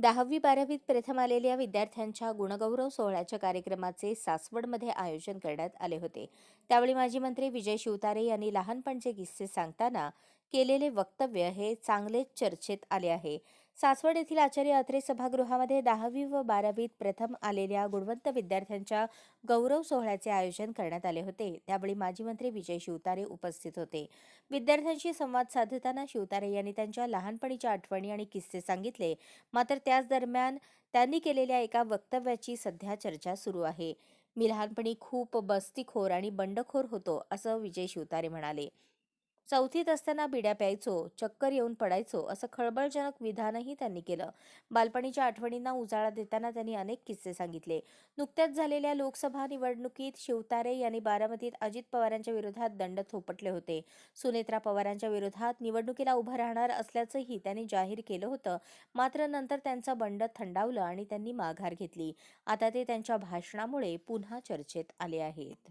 दहावी बारावीत प्रथम आलेल्या विद्यार्थ्यांच्या गुणगौरव सोहळ्याच्या कार्यक्रमाचे सासवडमध्ये आयोजन करण्यात आले होते. त्यावेळी माजी मंत्री विजय शिवतारे यांनी लहानपणचे किस्से सांगताना केलेले वक्तव्य हे चांगलेच चर्चेत आले आहे. सासवड येथील आचार्य अत्रे सभागृहामध्ये दहावी व बारावीत प्रथम आलेल्या गुणवंत विद्यार्थ्यांच्या गौरव सोहळ्याचे आयोजन करण्यात आले होते. त्यावेळी माजी मंत्री विजय शिवतारे उपस्थित होते. विद्यार्थ्यांशी संवाद साधताना शिवतारे यांनी त्यांच्या लहानपणीच्या आठवणी आणि किस्से सांगितले. मात्र त्याच दरम्यान त्यांनी केलेल्या एका वक्तव्याची सध्या चर्चा सुरू आहे. मी लहानपणी खूप बस्तीखोर आणि बंडखोर होतो असं विजय शिवतारे म्हणाले. चौथीत असताना बिड्या प्यायचो चक्कर येऊन पडायचो असं खळबळजनक विधानही त्यांनी केलं. बालपणीच्या आठवणींना उजाळा देताना त्यांनी अनेक किस्से सांगितले. नुकत्याच झालेल्या लोकसभा निवडणुकीत शिवतारे यांनी बारामतीत अजित पवारांच्या विरोधात दंड थोपटले होते. सुनेत्रा पवारांच्या विरोधात निवडणुकीला उभं राहणार असल्याचंही त्यांनी जाहीर केलं होतं. मात्र नंतर त्यांचं बंड थंडावलं आणि त्यांनी माघार घेतली. आता ते त्यांच्या भाषणामुळे पुन्हा चर्चेत आले आहेत.